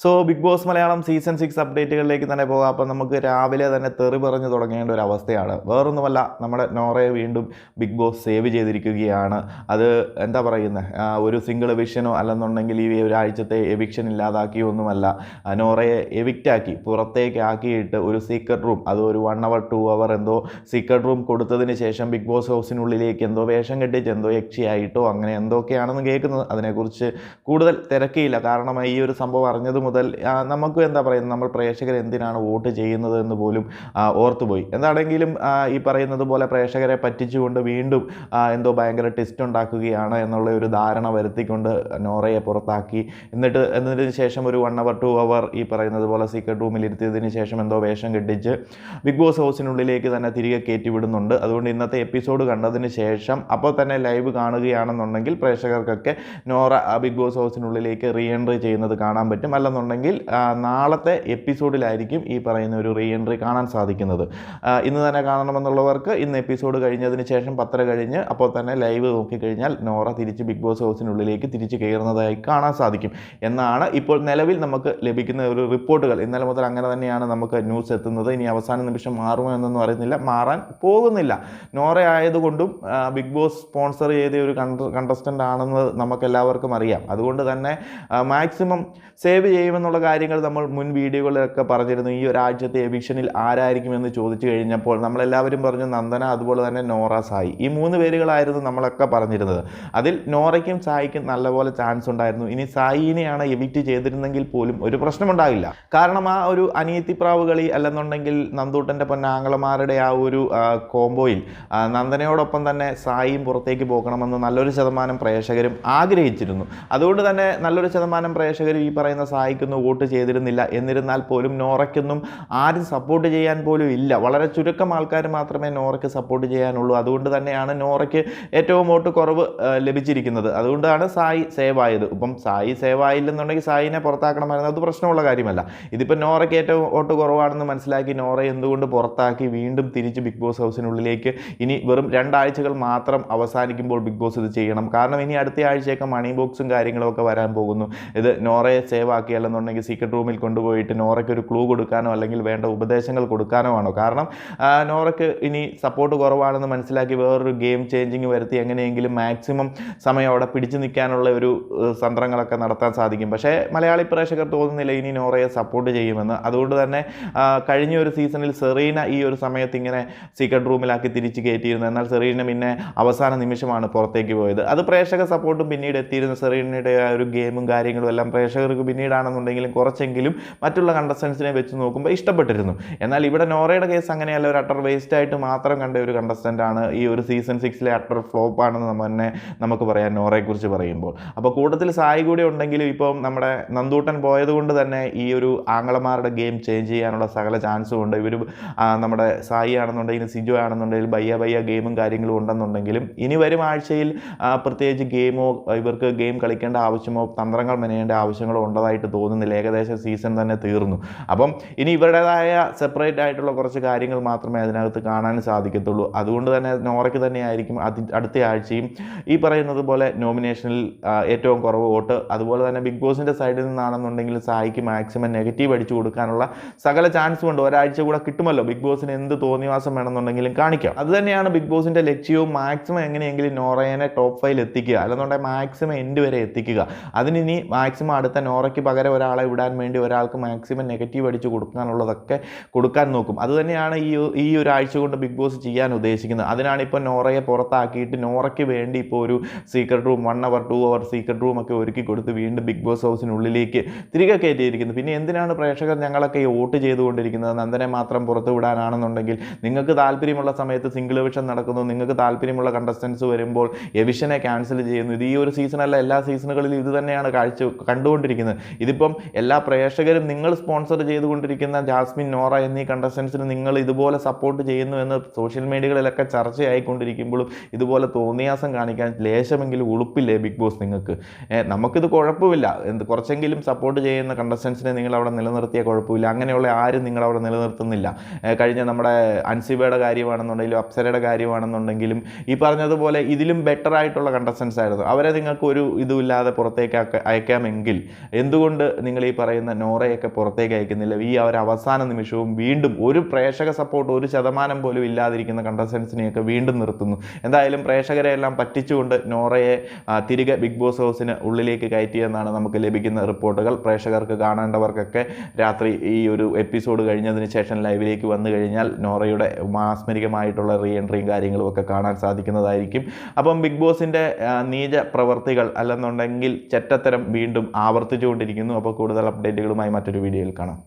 So big boss Malayalam season six അപ്ഡേറ്റുകളിലേക്ക് തന്നെ പോകാം. അപ്പം നമുക്ക് രാവിലെ തന്നെ തെറി പറഞ്ഞു തുടങ്ങേണ്ട ഒരു അവസ്ഥയാണ്. വേറൊന്നുമല്ല നമ്മുടെ നോറയെ വീണ്ടും ബിഗ് ബോസ് സേവ് ചെയ്തിരിക്കുകയാണ്. അത് എന്താ പറയുന്നത് ഒരു സിംഗിൾ എവിക്ഷനോ അല്ലെന്നുണ്ടെങ്കിൽ ഈ ഒരാഴ്ചത്തെ എവിക്ഷൻ ഇല്ലാതാക്കിയോ ഒന്നുമല്ല. നോറയെ എവിക്റ്റാക്കി പുറത്തേക്ക് ആക്കിയിട്ട് ഒരു സീക്രട്ട് റൂം അത് ഒരു വൺ അവർ ടു അവർ എന്തോ സീക്രട്ട് റൂം കൊടുത്തതിന് ശേഷം ബിഗ് ബോസ് ഹൗസിനുള്ളിലേക്ക് എന്തോ വേഷം കെട്ടിച്ച് എന്തോ യക്ഷിയായിട്ടോ അങ്ങനെ എന്തൊക്കെയാണെന്ന് കേൾക്കുന്നത്. അതിനെക്കുറിച്ച് കൂടുതൽ തിരക്കിയില്ല. കാരണം ഈ ഒരു സംഭവം അറിഞ്ഞത് മുതൽ നമുക്ക് എന്താ പറയുന്നത്? നമ്മൾ പ്രേക്ഷകർ എന്തിനാണ് വോട്ട് ചെയ്യുന്നത് എന്ന് പോലും ഓർത്തുപോയി. എന്താണെങ്കിലും ഈ പറയുന്നത് പോലെ പ്രേക്ഷകരെ പറ്റിച്ചുകൊണ്ട് വീണ്ടും എന്തോ ഭയങ്കര ടെസ്റ്റ് ഉണ്ടാക്കുകയാണ് എന്നുള്ള ഒരു ധാരണ വരുത്തിക്കൊണ്ട് നോറയെ പുറത്താക്കി. എന്നിട്ട് എന്നതിന് ശേഷം ഒരു വൺ അവർ ടു അവർ ഈ പറയുന്നത് പോലെ സീക്രട്ട് റൂമിൽ ഇരുത്തിയതിന് ശേഷം എന്തോ വേഷം കെട്ടിച്ച് ബിഗ് ബോസ് ഹൗസിനുള്ളിലേക്ക് തന്നെ തിരികെ കയറ്റി വിടുന്നുണ്ട്. അതുകൊണ്ട് ഇന്നത്തെ എപ്പിസോഡ് കണ്ടതിന് ശേഷം അപ്പോൾ തന്നെ ലൈവ് കാണുകയാണെന്നുണ്ടെങ്കിൽ പ്രേക്ഷകർക്കൊക്കെ നോറ ബിഗ് ബോസ് ഹൗസിനുള്ളിലേക്ക് റീ എൻട്രി ചെയ്യുന്നത് കാണാൻ പറ്റും. അല്ലെന്നുണ്ടെങ്കിൽ ആ, നാളത്തെ എപ്പിസോഡിലായിരിക്കും ഈ പറയുന്ന ഒരു റീ എൻട്രി കാണാൻ സാധിക്കുന്നത്. ഇന്ന് തന്നെ കാണണമെന്നുള്ളവർക്ക് ഇന്ന് എപ്പിസോഡ് കഴിഞ്ഞതിന് ശേഷം പത്തര കഴിഞ്ഞ് അപ്പോൾ തന്നെ ലൈവ് നോക്കിക്കഴിഞ്ഞാൽ നോറ തിരിച്ച് ബിഗ് ബോസ് ഹൗസിനുള്ളിലേക്ക് തിരിച്ച് കയറുന്നതായി കാണാൻ സാധിക്കും. എന്നാണ് ഇപ്പോൾ നിലവിൽ നമുക്ക് ലഭിക്കുന്ന ഒരു റിപ്പോർട്ടുകൾ. ഇന്നലെ മുതൽ അങ്ങനെ തന്നെയാണ് നമുക്ക് ന്യൂസ് എത്തുന്നത്. ഇനി അവസാന നിമിഷം മാറുമോ എന്നൊന്നും അറിയുന്നില്ല. മാറാൻ പോകുന്നില്ല. നോറ ആയതുകൊണ്ടും ബിഗ് ബോസ് സ്പോൺസർ ചെയ്ത ഒരു കണ്ടസ്റ്റന്റ് ആണെന്ന് നമുക്കെല്ലാവർക്കും അറിയാം. അതുകൊണ്ട് തന്നെ മാക്സിമം സേവ് ചെയ്യുമെന്നുള്ള കാര്യങ്ങൾ നമ്മൾ മുൻ വീഡിയോകളിലൊക്കെ പറഞ്ഞിരുന്നു. ഈ ഒരാഴ്ചത്തെ എവിക്ഷനിൽ ആരായിരിക്കുമെന്ന് ചോദിച്ചു കഴിഞ്ഞപ്പോൾ നമ്മളെല്ലാവരും പറഞ്ഞു നന്ദന അതുപോലെ തന്നെ നോറ സായി. ഈ മൂന്ന് പേരുകളായിരുന്നു നമ്മളൊക്കെ പറഞ്ഞിരുന്നത്. അതിൽ നോറയ്ക്കും സായിക്കും നല്ലപോലെ ചാൻസ് ഉണ്ടായിരുന്നു. ഇനി സായിനെയാണ് എവിക്റ്റ് ചെയ്തിരുന്നെങ്കിൽ പോലും ഒരു പ്രശ്നമുണ്ടാകില്ല കാരണം ആ ഒരു അനിയത്തിപ്രാവ് കളി അല്ലെന്നുണ്ടെങ്കിൽ നന്ദൂട്ടന്റെ പൊന്നാങ്ങളമാരുടെ ആ ഒരു കോംബോയിൽ നന്ദനയോടൊപ്പം തന്നെ സായിയും പുറത്തേക്ക് പോകണമെന്ന് നല്ലൊരു ശതമാനം പ്രേക്ഷകരും ആഗ്രഹിച്ചിരുന്നു. അതുകൊണ്ട് തന്നെ നല്ലൊരു ശതമാനം പ്രേക്ഷകരും ഈ പറയുന്ന സായിക്കൊന്നും വോട്ട് ചെയ്തിരുന്നില്ല. എന്നിരുന്നാൽ പോലും നോറയ്ക്കൊന്നും ആരും സപ്പോർട്ട് ചെയ്യാൻ പോലും ഇല്ല. വളരെ ചുരുക്കം ആൾക്കാർ മാത്രമേ നോറയ്ക്ക് സപ്പോർട്ട് ചെയ്യാനുള്ളൂ. അതുകൊണ്ട് തന്നെയാണ് നോറയ്ക്ക് ഏറ്റവും വോട്ട് കുറവ് ലഭിച്ചിരിക്കുന്നത്. അതുകൊണ്ടാണ് സായി സേവ് ആയത് ഇപ്പം സായി സേവ് ആയില്ലെന്നുണ്ടെങ്കിൽ സായിനെ പുറത്താക്കണമായിരുന്നു. അത് പ്രശ്നമുള്ള കാര്യമല്ല. ഇതിപ്പോൾ നോറയ്ക്ക് ഏറ്റവും വോട്ട് കുറവാണെന്ന് മനസ്സിലാക്കി നോറ എന്തുകൊണ്ട് പുറത്താക്കി വീണ്ടും തിരിച്ച് ബിഗ് ബോസ് ഹൗസിനുള്ളിലേക്ക് ഇനി വെറും രണ്ടാഴ്ചകൾ മാത്രം അവസാനിക്കുമ്പോൾ ബിഗ് ബോസ് ഇത് ചെയ്യണം. കാരണം ഇനി അടുത്ത ആഴ്ചയൊക്കെ മണി ബോക്സും കാര്യങ്ങളും ഒക്കെ വരാൻ പോകുന്നു. ഇത് നോറയെ സേവ് ആക്കിയല്ലെന്നുണ്ടെങ്കിൽ സീക്രട്ട് റൂമിൽ കൊണ്ടുപോയിട്ട് നോറയ്ക്ക് ഒരു ക്ലൂ കൊടുക്കാനോ അല്ലെങ്കിൽ വേണ്ട ഉപദേശങ്ങൾ കൊടുക്കാനോ ആണോ? കാരണം നോറയ്ക്ക് ഇനി സപ്പോർട്ട് കുറവാണെന്ന് മനസ്സിലാക്കി വേറൊരു ഗെയിം ചേഞ്ചിങ് വരുത്തി എങ്ങനെയെങ്കിലും മാക്സിമം സമയം അവിടെ പിടിച്ചു നിൽക്കാനുള്ള ഒരു തന്ത്രങ്ങളൊക്കെ നടത്താൻ സാധിക്കും. പക്ഷേ മലയാളി പ്രേക്ഷകർ തോന്നുന്നില്ല ഇനി നോറയെ സപ്പോർട്ട് ചെയ്യുമെന്ന്. അതുകൊണ്ട് തന്നെ കഴിഞ്ഞ ഒരു സീസണിൽ സെറീന ഈ ഒരു സമയത്ത് ഇങ്ങനെ സീക്രട്ട് റൂമിലാക്കി തിരിച്ച് കയറ്റിയിരുന്നു എന്നാൽ സെറീന പിന്നെ അവസാന നിമിഷമാണ് പുറത്തേക്ക് പോയത്. അത് പ്രേക്ഷക സപ്പോർട്ടും പിന്നീട് എത്തിയിരുന്ന. സെറീനയുടെ ഒരു ഗെയിമും കാര്യങ്ങളും എല്ലാം പ്രേക്ഷകർക്ക് പിന്നീടാണെന്നുണ്ടെങ്കിലും കുറച്ചെങ്കിലും മറ്റുള്ള കണ്ടസ്റ്റൻസിനെ വെച്ച് നോക്കുമ്പോൾ ഇഷ്ടപ്പെട്ടിരുന്നു. എന്നാൽ ഇവിടെ നോറയുടെ കേസ് അങ്ങനെയല്ല. ഒരു അട്ടർ വേസ്റ്റ് ആയിട്ട് മാത്രം കണ്ട ഒരു കണ്ടസ്റ്റന്റ് ആണ് ഈ ഒരു സീസൺ സിക്സിലെ അട്ടർ ഫ്ലോപ്പ് ആണെന്ന് തന്നെ നമുക്ക് പറയാം നോറയെക്കുറിച്ച് പറയുമ്പോൾ. അപ്പോൾ കൂട്ടത്തിൽ സായി കൂടി ഉണ്ടെങ്കിലും ഇപ്പം നമ്മുടെ നന്ദൂട്ടൻ പോയതുകൊണ്ട് തന്നെ ഈ ഒരു ആങ്ങളമാരുടെ ഗെയിം ചേഞ്ച് ചെയ്യാനുള്ള സകല ചാൻസും ഉണ്ട്. ഇവർ നമ്മുടെ സായി ആണെന്നുണ്ടെങ്കിലും സിജോ ആണെന്നുണ്ടെങ്കിലും ബയ്യ ബയ്യ ഗെയിമും കാര്യങ്ങളും ഉണ്ടെന്നുണ്ടെങ്കിലും ഇനി വരും ആഴ്ചയിൽ പ്രത്യേകിച്ച് ഗെയിമോ ഇവർക്ക് ഗെയിം കളിക്കേണ്ട ആവശ്യമോ തന്ത്രങ്ങൾ മെനയേണ്ട ആവശ്യങ്ങളോ ഉള്ളതായിട്ട് തോന്നുന്നില്ല. ഏകദേശം സീസൺ തന്നെ തീർന്നു. അപ്പം ഇനി ഇവരുടേതായ സെപ്പറേറ്റ് ആയിട്ടുള്ള കുറച്ച് കാര്യങ്ങൾ മാത്രമേ അതിനകത്ത് കാണാൻ സാധിക്കത്തുള്ളൂ. അതുകൊണ്ട് തന്നെ നോറയ്ക്ക് തന്നെയായിരിക്കും അതി അടുത്ത ആഴ്ചയും ഈ പറയുന്നത് പോലെ നോമിനേഷനിൽ ഏറ്റവും കുറവ് വോട്ട്. അതുപോലെ തന്നെ ബിഗ് ബോസിന്റെ സൈഡിൽ നിന്നാണെന്നുണ്ടെങ്കിൽ സായിക്ക് മാക്സിമം നെഗറ്റീവ് അടിച്ചു കൊടുക്കാനുള്ള സകല ചാൻസും ഉണ്ട്. ഒരാഴ്ച കൂടെ കിട്ടുമല്ലോ. ബിഗ് ബോസിന് എന്ത് തോന്നിവാസം വേണമെന്നുണ്ടെങ്കിലും കാണിക്കാം. അത് തന്നെയാണ് ബിഗ് ബോസിന്റെ ലക്ഷ്യവും മാക്സിമം എങ്ങനെയെങ്കിലും നോറയനെ ടോപ്പ് ഫൈവ് എത്തിക്കുക. അല്ലെന്നുണ്ടെങ്കിൽ മാക്സിമം എൻഡ് വരെ എത്തിക്കുക. അതിനി മാക്സിമം അടുത്ത നോറയ്ക്ക് പകരം ഒരാളെ വിടാൻ വേണ്ടി ഒരാൾക്ക് മാക്സിമം നെഗറ്റീവ് അടിച്ച് കൊടുക്കാനുള്ളതൊക്കെ കൊടുക്കാൻ നോക്കും. അതുതന്നെയാണ് ഈ ഈ ഒരാഴ്ച കൊണ്ട് ബിഗ് ബോസ് ചെയ്യാൻ ഉദ്ദേശിക്കുന്നത്. അതിനാണ് ഇപ്പോൾ നോറയെ പുറത്താക്കിയിട്ട് നോറയ്ക്ക് വേണ്ടി ഇപ്പോൾ ഒരു secret room one hour two hour secret room ഒക്കെ ഒരുക്കി കൊടുത്ത് വീണ്ടും ബിഗ് ബോസ് ഹൗസിനുള്ളിലേക്ക് തിരികെ കയറ്റിയിരിക്കുന്നത് പിന്നെ എന്തിനാണ് പ്രേക്ഷകർ ഞങ്ങളൊക്കെ ഈ വോട്ട് ചെയ്തുകൊണ്ടിരിക്കുന്നത്? നന്ദനെ മാത്രം പുറത്ത് വിടാനാണെന്നുണ്ടെങ്കിൽ നിങ്ങൾക്ക് താല്പര്യമുള്ള സമയത്ത് സിംഗിൾ എവിഷൻ നടക്കുന്നു. നിങ്ങൾക്ക് താല്പര്യമുള്ള കണ്ടസ്റ്റൻസ് വരുമ്പോൾ എവിഷനെ ക്യാൻസൽ ചെയ്യുന്നു. ഇത് ഈ ഒരു സീസണല്ല എല്ലാ സീസണുകളിലും ഇത് തന്നെയാണ് കാഴ്ച കണ്ടുകൊണ്ടിരിക്കുന്നത്. ഇതിപ്പം എല്ലാ പ്രേക്ഷകരും നിങ്ങൾ സ്പോൺസർ ചെയ്തുകൊണ്ടിരിക്കുന്ന ജാസ്മിൻ നോറ എന്നീ കണ്ടസ്റ്റൻസിന് നിങ്ങൾ ഇതുപോലെ സപ്പോർട്ട് ചെയ്യുന്നു എന്ന് സോഷ്യൽ മീഡിയകളിലൊക്കെ ചർച്ചയായിക്കൊണ്ടിരിക്കുമ്പോഴും ഇതുപോലെ തോന്നിയാസം കാണിക്കാൻ ലേശമെങ്കിലും ഉളുപ്പില്ലേ ബിഗ് ബോസ് നിങ്ങൾക്ക്? നമുക്കിത് കുഴപ്പമില്ല. എന്ത് കുറച്ചെങ്കിലും സപ്പോർട്ട് ചെയ്യുന്ന കണ്ടസ്റ്റൻസിനെ നിങ്ങൾ അവിടെ നിലനിർത്തിയ കുഴപ്പമില്ല. അങ്ങനെയുള്ള ആരും നിങ്ങൾ അവിടെ നിലനിർത്തുന്നില്ല. കഴിഞ്ഞ നമ്മുടെ അൻസിബയുടെ കാര്യമാണെന്നുണ്ടെങ്കിലും അപ്സരയുടെ കാര്യമാണെന്നുണ്ടെങ്കിലും ഈ പറഞ്ഞതുപോലെ ഇതിലും ബെറ്റർ ആയിട്ടുള്ള കണ്ടസ്റ്റൻസ് ആയിരുന്നു. അവരെ നിങ്ങൾക്ക് ഒരു ഇതുമില്ലാതെ പുറത്തേക്ക് അയക്കാമെങ്കിൽ എന്തുകൊണ്ട് നിങ്ങൾ ഈ പറയുന്ന നോറയൊക്കെ പുറത്തേക്ക് അയക്കുന്നില്ല. ഈ അവർ അവസാന നിമിഷവും വീണ്ടും ഒരു പ്രേക്ഷക സപ്പോർട്ട് ഒരു ശതമാനം പോലും ഇല്ലാതിരിക്കുന്ന കണ്ടസ്റ്റൻസിനെയൊക്കെ വീണ്ടും നിർത്തുന്നു. എന്തായാലും പ്രേക്ഷകരെ എല്ലാം പറ്റിച്ചുകൊണ്ട് നോറയെ തിരികെ ബിഗ് ബോസ് ഹൗസിന് ഉള്ളിലേക്ക് കയറ്റിയെന്നാണ് നമുക്ക് ലഭിക്കുന്ന റിപ്പോർട്ടുകൾ. പ്രേക്ഷകർക്ക് കാണേണ്ടവർക്കൊക്കെ രാത്രി ഈ ഒരു എപ്പിസോഡ് കഴിഞ്ഞതിന് ശേഷം ലൈവിലേക്ക് വന്നു കഴിഞ്ഞാൽ നോറയുടെ മാസ്മരികമായിട്ടുള്ള റീ എൻട്രിയും കാര്യങ്ങളും ഒക്കെ കാണാൻ സാധിക്കുന്നതായിരിക്കും. അപ്പം ബിഗ് ബോസിന്റെ നീച പ്രവർത്തികൾ അല്ലെന്നുണ്ടെങ്കിൽ ചെറ്റത്തരം വീണ്ടും ആവർത്തിച്ചുകൊണ്ടിരിക്കുന്നു. അപ്പോൾ കൂടുതൽ അപ്ഡേറ്റുകളുമായി മറ്റൊരു വീഡിയോയിൽ കാണാം.